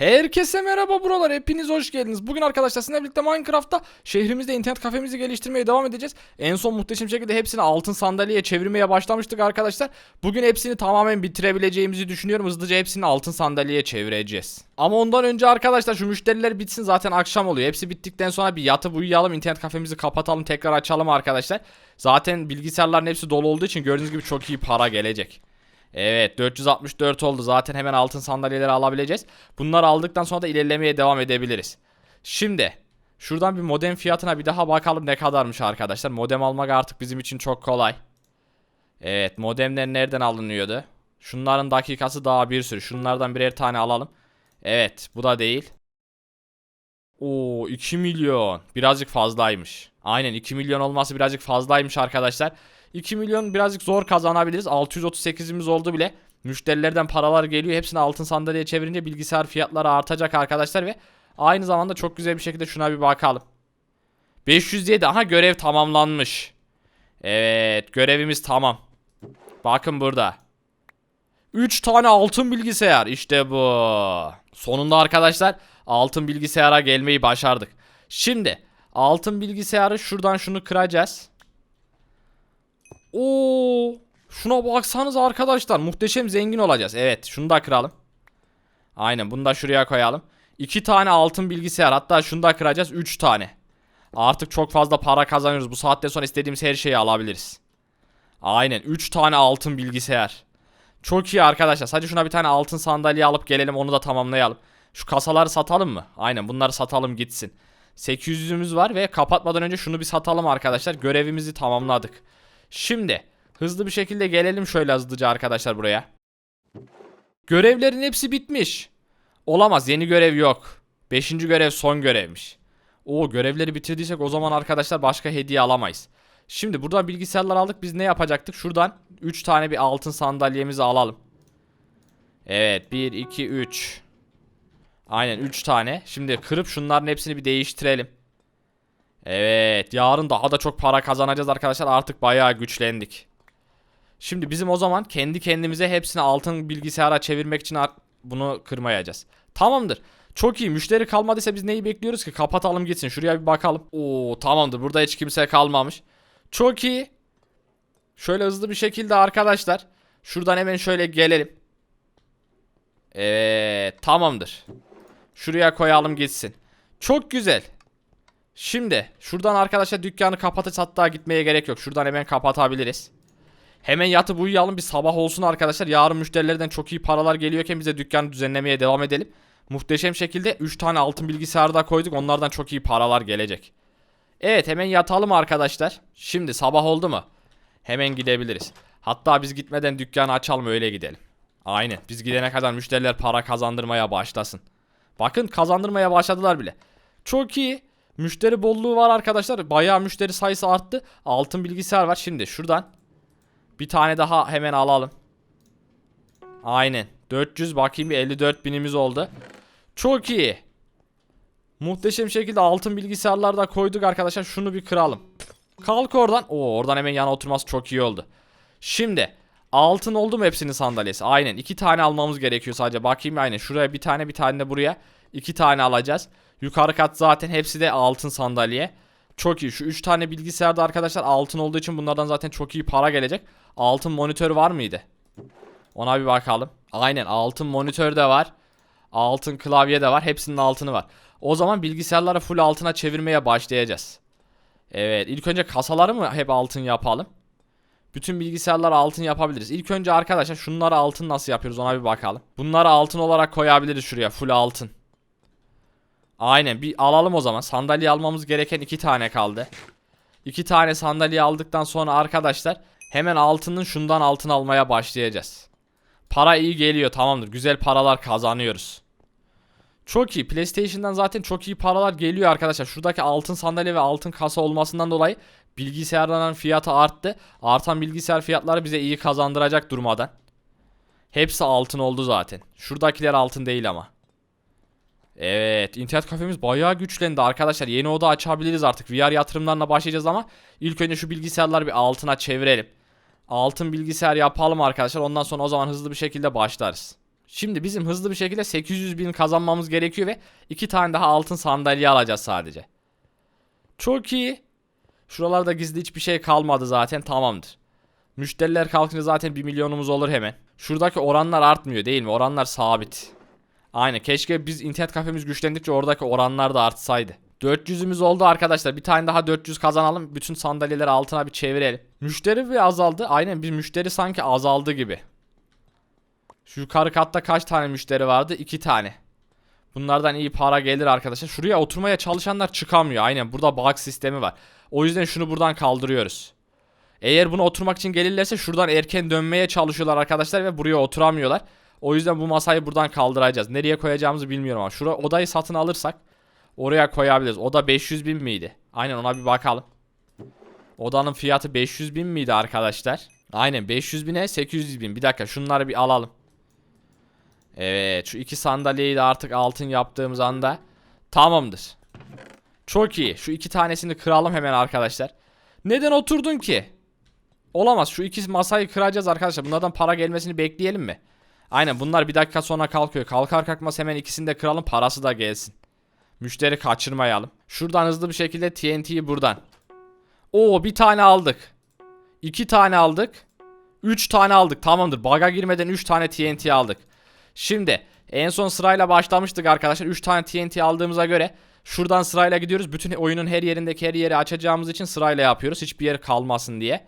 Herkese merhaba buralar hepiniz hoş geldiniz. Bugün arkadaşlar sizinle birlikte Minecraft'ta şehrimizde internet kafemizi geliştirmeye devam edeceğiz. En son muhteşem şekilde hepsini altın sandalyeye çevirmeye başlamıştık arkadaşlar. Bugün hepsini tamamen bitirebileceğimizi düşünüyorum. Hızlıca hepsini altın sandalyeye çevireceğiz. Ama ondan önce arkadaşlar şu müşteriler bitsin zaten akşam oluyor. Hepsi bittikten sonra bir yatıp uyuyalım internet kafemizi kapatalım tekrar açalım arkadaşlar. Zaten bilgisayarların hepsi dolu olduğu için gördüğünüz gibi çok iyi para gelecek. Evet 464 oldu zaten hemen altın sandalyeleri alabileceğiz. Bunları aldıktan sonra da ilerlemeye devam edebiliriz. Şimdi şuradan bir modem fiyatına bir daha bakalım ne kadarmış arkadaşlar. Modem almak artık bizim için çok kolay. Evet modemler nereden alınıyordu? Şunların dakikası daha bir sürü. Şunlardan birer tane alalım. Evet bu da değil. Oo 2 milyon. Birazcık fazlaymış. Aynen 2 milyon olması birazcık fazlaymış arkadaşlar. 2 milyon birazcık zor kazanabiliriz. 638'imiz oldu bile. Müşterilerden paralar geliyor. Hepsini altın sandalyeye çevirince bilgisayar fiyatları artacak arkadaşlar ve aynı zamanda çok güzel bir şekilde şuna bir bakalım. 507 aha görev tamamlanmış. Evet görevimiz tamam. Bakın burada. 3 tane altın bilgisayar işte bu. Sonunda arkadaşlar altın bilgisayara gelmeyi başardık. Şimdi altın bilgisayarı şuradan şunu kıracağız. Oo, şuna baksanız arkadaşlar muhteşem zengin olacağız. Evet şunu da kıralım. Aynen bunu da şuraya koyalım. 2 tane altın bilgisayar hatta şunu da kıracağız 3 tane. Artık çok fazla para kazanıyoruz. Bu saatten sonra istediğimiz her şeyi alabiliriz. Aynen 3 tane altın bilgisayar. Çok iyi arkadaşlar. Sadece şuna bir tane altın sandalye alıp gelelim onu da tamamlayalım. Şu kasaları satalım mı? Aynen bunları satalım gitsin. 800'ümüz var ve kapatmadan önce şunu bir satalım arkadaşlar. Görevimizi tamamladık. Şimdi hızlı bir şekilde gelelim şöyle hızlıca arkadaşlar buraya. Görevlerin hepsi bitmiş. Olamaz yeni görev yok. Beşinci görev son görevmiş. O görevleri bitirdiysek o zaman arkadaşlar başka hediye alamayız. Şimdi buradan bilgisayarlar aldık biz ne yapacaktık? Şuradan 3 tane bir altın sandalyemizi alalım. Evet 1 2 3. Aynen 3 tane. Şimdi kırıp şunların hepsini bir değiştirelim. Evet yarın daha da çok para kazanacağız arkadaşlar artık bayağı güçlendik. Şimdi bizim o zaman kendi kendimize hepsini altın bilgisayara çevirmek için bunu kırmayacağız. Tamamdır. Çok iyi müşteri kalmadıysa biz neyi bekliyoruz ki kapatalım gitsin şuraya bir bakalım. Oo tamamdır burada hiç kimse kalmamış. Çok iyi. Şöyle hızlı bir şekilde arkadaşlar şuradan hemen şöyle gelelim. Evet tamamdır. Şuraya koyalım gitsin. Çok güzel. Şimdi şuradan arkadaşlar dükkanı kapatıp hatta gitmeye gerek yok. Şuradan hemen kapatabiliriz. Hemen yatıp uyuyalım bir sabah olsun arkadaşlar. Yarın müşterilerden çok iyi paralar geliyorken bize dükkanı düzenlemeye devam edelim. Muhteşem şekilde 3 tane altın bilgisayarı da koyduk. Onlardan çok iyi paralar gelecek. Evet hemen yatalım arkadaşlar. Şimdi sabah oldu mu? Hemen gidebiliriz. Hatta biz gitmeden dükkanı açalım öyle gidelim. Aynen biz gidene kadar müşteriler para kazandırmaya başlasın. Bakın kazandırmaya başladılar bile. Çok iyi. Müşteri bolluğu var arkadaşlar. Bayağı müşteri sayısı arttı. Altın bilgisayar var. Şimdi şuradan bir tane daha hemen alalım. Aynen. 400 bakayım bir 54 binimiz oldu. Çok iyi. Muhteşem şekilde altın bilgisayarlar da koyduk arkadaşlar. Şunu bir kıralım. Kalk oradan. Oo oradan hemen yana oturması çok iyi oldu. Şimdi altın oldu mu hepsinin sandalyesi? Aynen. iki tane almamız gerekiyor sadece. Bakayım aynen. Şuraya bir tane bir tane de buraya. iki tane alacağız. Yukarı kat zaten hepsi de altın sandalye. Çok iyi. Şu 3 tane bilgisayarda arkadaşlar altın olduğu için bunlardan zaten çok iyi para gelecek. Altın monitör var mıydı? Ona bir bakalım. Aynen altın monitör de var. Altın klavye de var. Hepsinin altını var. O zaman bilgisayarları full altına çevirmeye başlayacağız. Evet ilk önce kasaları mı hep altın yapalım? Bütün bilgisayarları altın yapabiliriz. İlk önce arkadaşlar şunları altın nasıl yapıyoruz ona bir bakalım. Bunları altın olarak koyabiliriz şuraya full altın. Aynen bir alalım o zaman. Sandalye almamız gereken iki tane kaldı. İki tane sandalye aldıktan sonra arkadaşlar hemen altının şundan altın almaya başlayacağız. Para iyi geliyor tamamdır. Güzel paralar kazanıyoruz. Çok iyi. PlayStation'dan zaten çok iyi paralar geliyor arkadaşlar. Şuradaki altın sandalye ve altın kasa olmasından dolayı bilgisayarların fiyatı arttı. Artan bilgisayar fiyatları bize iyi kazandıracak durmadan. Hepsi altın oldu zaten. Şuradakiler altın değil ama. Evet internet kafemiz bayağı güçlendi arkadaşlar. Yeni oda açabiliriz artık. VR yatırımlarına başlayacağız ama ilk önce şu bilgisayarları bir altına çevirelim. Altın bilgisayar yapalım arkadaşlar. Ondan sonra o zaman hızlı bir şekilde başlarız. Şimdi bizim hızlı bir şekilde 800 bin kazanmamız gerekiyor ve iki tane daha altın sandalye alacağız sadece. Çok iyi. Şuralarda gizli hiçbir şey kalmadı zaten tamamdır. Müşteriler kalkınca zaten 1 milyonumuz olur hemen. Şuradaki oranlar artmıyor değil mi? Oranlar sabit. Aynen keşke biz internet kafemiz güçlendikçe oradaki oranlar da artsaydı. 400'ümüz oldu arkadaşlar. Bir tane daha 400 kazanalım. Bütün sandalyeleri altına bir çevirelim. Müşteri bir azaldı. Aynen bir müşteri sanki azaldı gibi. Şu yukarı katta kaç tane müşteri vardı? 2 tane. Bunlardan iyi para gelir arkadaşlar. Şuraya oturmaya çalışanlar çıkamıyor. Aynen burada bug sistemi var. O yüzden şunu buradan kaldırıyoruz. Eğer bunu oturmak için gelirlerse şuradan erken dönmeye çalışıyorlar arkadaşlar ve buraya oturamıyorlar. O yüzden bu masayı buradan kaldıracağız. Nereye koyacağımızı bilmiyorum ama. Şura odayı satın alırsak oraya koyabiliriz. Oda 500 bin miydi? Aynen ona bir bakalım. Odanın fiyatı 500 bin miydi arkadaşlar? Aynen 500 bine 800 bin. Bir dakika şunları bir alalım. Evet şu iki sandalyeyi de artık altın yaptığımız anda tamamdır. Çok iyi. Şu iki tanesini kıralım hemen arkadaşlar. Neden oturdun ki? Olamaz. Şu iki masayı kıracağız arkadaşlar. Bunlardan para gelmesini bekleyelim mi? Aynen bunlar bir dakika sonra kalkıyor. Kalkar kalkmaz hemen ikisini de kıralım. Parası da gelsin. Müşteri kaçırmayalım. Şuradan hızlı bir şekilde TNT'yi buradan. Oo bir tane aldık. İki tane aldık. Üç tane aldık. Tamamdır. Baga girmeden üç tane TNT aldık. Şimdi en son sırayla başlamıştık arkadaşlar. 3 tane TNT aldığımıza göre şuradan sırayla gidiyoruz. Bütün oyunun her yerindeki her yeri açacağımız için sırayla yapıyoruz. Hiçbir yer kalmasın diye.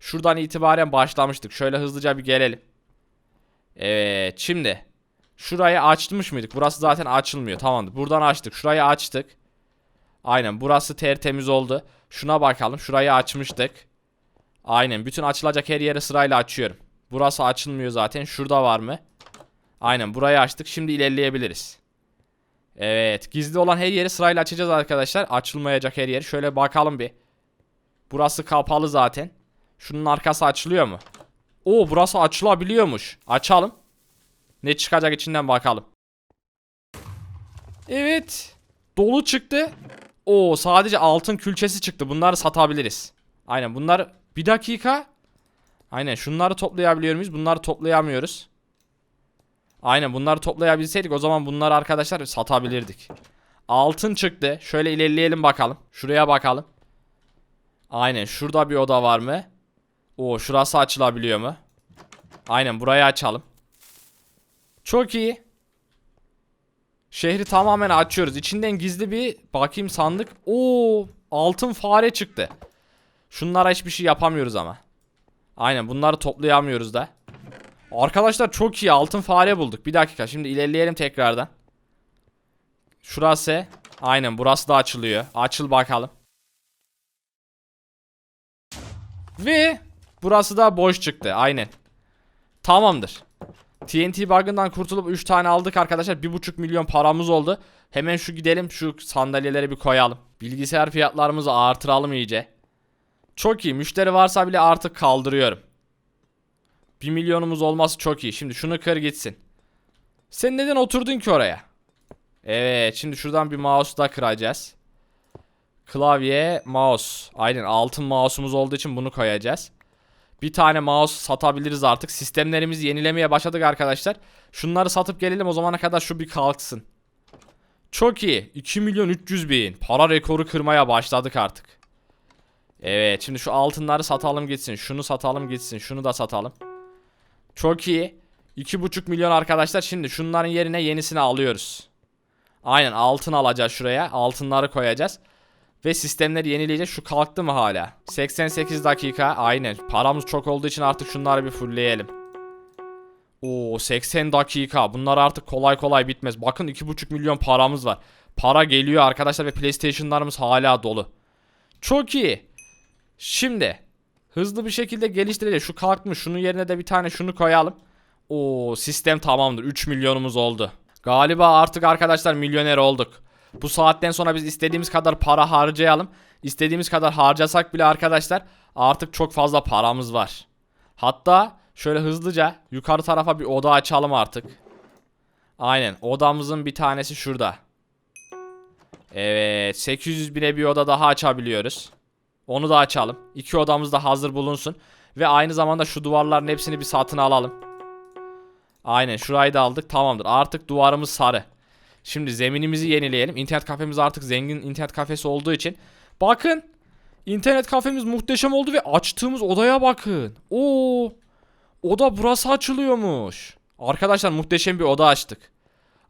Şuradan itibaren başlamıştık. Şöyle hızlıca bir gelelim. Evet şimdi. Şurayı açmış mıydık? Burası zaten açılmıyor. Tamamdır. Buradan açtık. Şurayı açtık. Aynen burası tertemiz oldu. Şuna bakalım. Şurayı açmıştık. Aynen. Bütün açılacak her yeri sırayla açıyorum. Burası açılmıyor zaten. Şurada var mı? Aynen burayı açtık. Şimdi ilerleyebiliriz. Evet. Gizli olan her yeri sırayla açacağız arkadaşlar. Açılmayacak her yeri. Şöyle bakalım bir. Burası kapalı zaten. Şunun arkası açılıyor mu? Oo burası açılabiliyormuş. Açalım. Ne çıkacak içinden bakalım. Evet. Dolu çıktı. Oo sadece altın külçesi çıktı. Bunları satabiliriz. Aynen bunlar bir dakika. Aynen şunları toplayabiliyor muyuz? Bunları toplayamıyoruz. Aynen bunları toplayabilseydik o zaman bunları arkadaşlar satabilirdik. Altın çıktı. Şöyle ilerleyelim bakalım. Şuraya bakalım. Aynen şurada bir oda var mı? Oo şurası açılabiliyor mu? Aynen burayı açalım. Çok iyi. Şehri tamamen açıyoruz. İçinden gizli bir bakayım sandık. Oo altın fare çıktı. Şunlara hiçbir şey yapamıyoruz ama. Aynen bunları toplayamıyoruz da. Arkadaşlar çok iyi altın fare bulduk. Bir dakika şimdi ilerleyelim tekrardan. Şurası. Aynen burası da açılıyor. Açıl bakalım. Ve burası da boş çıktı. Aynen. Tamamdır. TNT bug'ından kurtulup 3 tane aldık arkadaşlar. 1.5 milyon paramız oldu. Hemen şu gidelim şu sandalyeleri bir koyalım. Bilgisayar fiyatlarımızı artıralım iyice. Çok iyi. Müşteri varsa bile artık kaldırıyorum. 1 milyonumuz olması çok iyi. Şimdi şunu kır gitsin. Sen neden oturdun ki oraya? Evet şimdi şuradan bir mouse da kıracağız. Klavye, mouse. Aynen altın mouse'umuz olduğu için bunu koyacağız. Bir tane mouse satabiliriz artık. Sistemlerimizi yenilemeye başladık arkadaşlar. Şunları satıp gelelim o zamana kadar şu bir kalksın. Çok iyi. 2 milyon 300 bin. Para rekoru kırmaya başladık artık. Evet şimdi şu altınları satalım gitsin. Şunu satalım gitsin. Şunu da satalım. Çok iyi. 2,5 milyon arkadaşlar. Şimdi şunların yerine yenisini alıyoruz. Aynen altın alacağız şuraya. Altınları koyacağız. Ve sistemleri yenileyeceğiz. Şu kalktı mı hala? 88 dakika. Aynen. Paramız çok olduğu için artık şunları bir fullleyelim. Oo 80 dakika. Bunlar artık kolay kolay bitmez. Bakın 2,5 milyon paramız var. Para geliyor arkadaşlar ve PlayStation'larımız hala dolu. Çok iyi. Şimdi hızlı bir şekilde geliştireceğiz. Şu kalkmış. Şunun yerine de bir tane şunu koyalım. Oo sistem tamamdır. 3 milyonumuz oldu. Galiba artık arkadaşlar milyoner olduk. Bu saatten sonra biz istediğimiz kadar para harcayalım. İstediğimiz kadar harcasak bile arkadaşlar artık çok fazla paramız var. Hatta şöyle hızlıca yukarı tarafa bir oda açalım artık. Aynen odamızın bir tanesi şurada. Evet 800 bine bir oda daha açabiliyoruz. Onu da açalım. İki odamız da hazır bulunsun. Ve aynı zamanda şu duvarların hepsini bir satın alalım. Aynen şurayı da aldık tamamdır. Artık duvarımız sarı. Şimdi zeminimizi yenileyelim. İnternet kafemiz artık zengin internet kafesi olduğu için. Bakın. internet kafemiz muhteşem oldu ve açtığımız odaya bakın. Oo. Oda burası açılıyormuş. Arkadaşlar muhteşem bir oda açtık.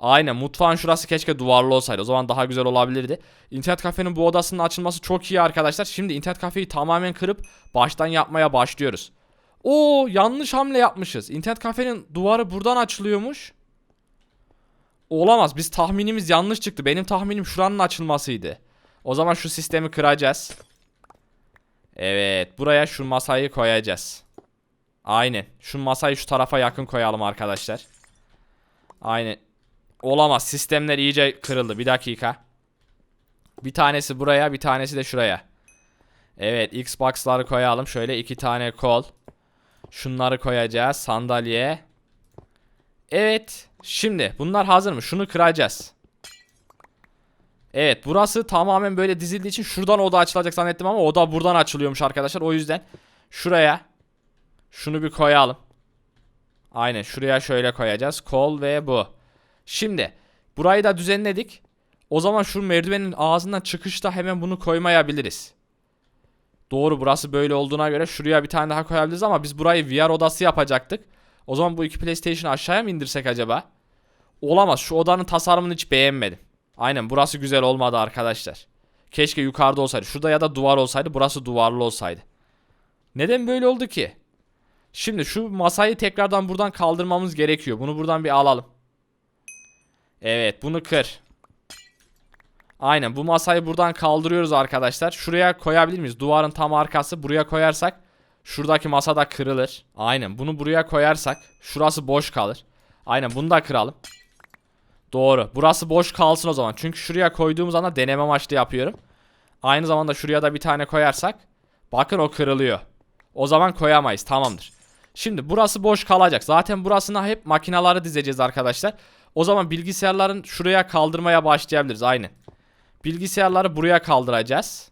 Aynen mutfağın şurası keşke duvarlı olsaydı. O zaman daha güzel olabilirdi. İnternet kafenin bu odasının açılması çok iyi arkadaşlar. Şimdi internet kafeyi tamamen kırıp baştan yapmaya başlıyoruz. Oo yanlış hamle yapmışız. İnternet kafenin duvarı buradan açılıyormuş. Olamaz. Biz tahminimiz yanlış çıktı. Benim tahminim şuranın açılmasıydı. O zaman şu sistemi kıracağız. Evet. Buraya şu masayı koyacağız. Aynen. Şu masayı şu tarafa yakın koyalım arkadaşlar. Aynen. Olamaz. Sistemler iyice kırıldı. Bir dakika. Bir tanesi buraya, bir tanesi de şuraya. Evet, Xbox'ları koyalım. Şöyle iki tane kol. Şunları koyacağız. Sandalye. Evet. Şimdi bunlar hazır mı? Şunu kıracağız. Evet burası tamamen böyle dizildiği için şuradan oda açılacak zannettim ama oda buradan açılıyormuş arkadaşlar. O yüzden şuraya şunu bir koyalım. Aynen şuraya şöyle koyacağız. Kol ve bu. Şimdi burayı da düzenledik. O zaman şu merdivenin ağzından çıkışta hemen bunu koymayabiliriz. Doğru burası böyle olduğuna göre şuraya bir tane daha koyabiliriz ama biz burayı VR odası yapacaktık. O zaman bu iki PlayStation'ı aşağıya mı indirsek acaba? Olamaz. Şu odanın tasarımını hiç beğenmedim. Aynen burası güzel olmadı arkadaşlar. Keşke yukarıda olsaydı. Şurada ya da duvar olsaydı. Burası duvarlı olsaydı. Neden böyle oldu ki? Şimdi şu masayı tekrardan buradan kaldırmamız gerekiyor. Bunu buradan bir alalım. Evet bunu kır. Aynen bu masayı buradan kaldırıyoruz arkadaşlar. Şuraya koyabilir miyiz? Duvarın tam arkası buraya koyarsak şuradaki masa da kırılır. Aynen bunu buraya koyarsak şurası boş kalır. Aynen bunu da kıralım. Doğru. Burası boş kalsın o zaman. Çünkü şuraya koyduğumuz anda deneme amaçlı yapıyorum. Aynı zamanda şuraya da bir tane koyarsak bakın o kırılıyor. O zaman koyamayız. Tamamdır. Şimdi burası boş kalacak. Zaten burasına hep makinaları dizeceğiz arkadaşlar. O zaman bilgisayarların şuraya kaldırmaya başlayabiliriz. Aynen. Bilgisayarları buraya kaldıracağız.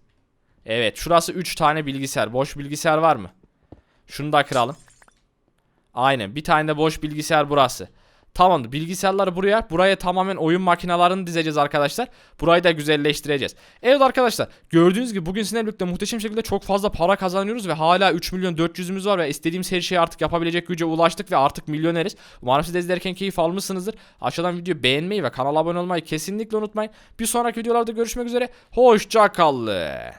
Evet şurası 3 tane bilgisayar. Boş bilgisayar var mı? Şunu da kıralım. Aynen bir tane de boş bilgisayar burası. Tamamdır. Bilgisayarları buraya, buraya tamamen oyun makinalarını dizeceğiz arkadaşlar. Burayı da güzelleştireceğiz. Evet arkadaşlar, gördüğünüz gibi bugün sizinle muhteşem şekilde çok fazla para kazanıyoruz ve hala 3 milyon 400'ümüz var ve istediğimiz her şeyi artık yapabilecek güce ulaştık ve artık milyoneriz. Umarım siz de izlerken keyif almışsınızdır. Aşağıdan videoyu beğenmeyi ve kanala abone olmayı kesinlikle unutmayın. Bir sonraki videolarda görüşmek üzere. Hoşça kalın.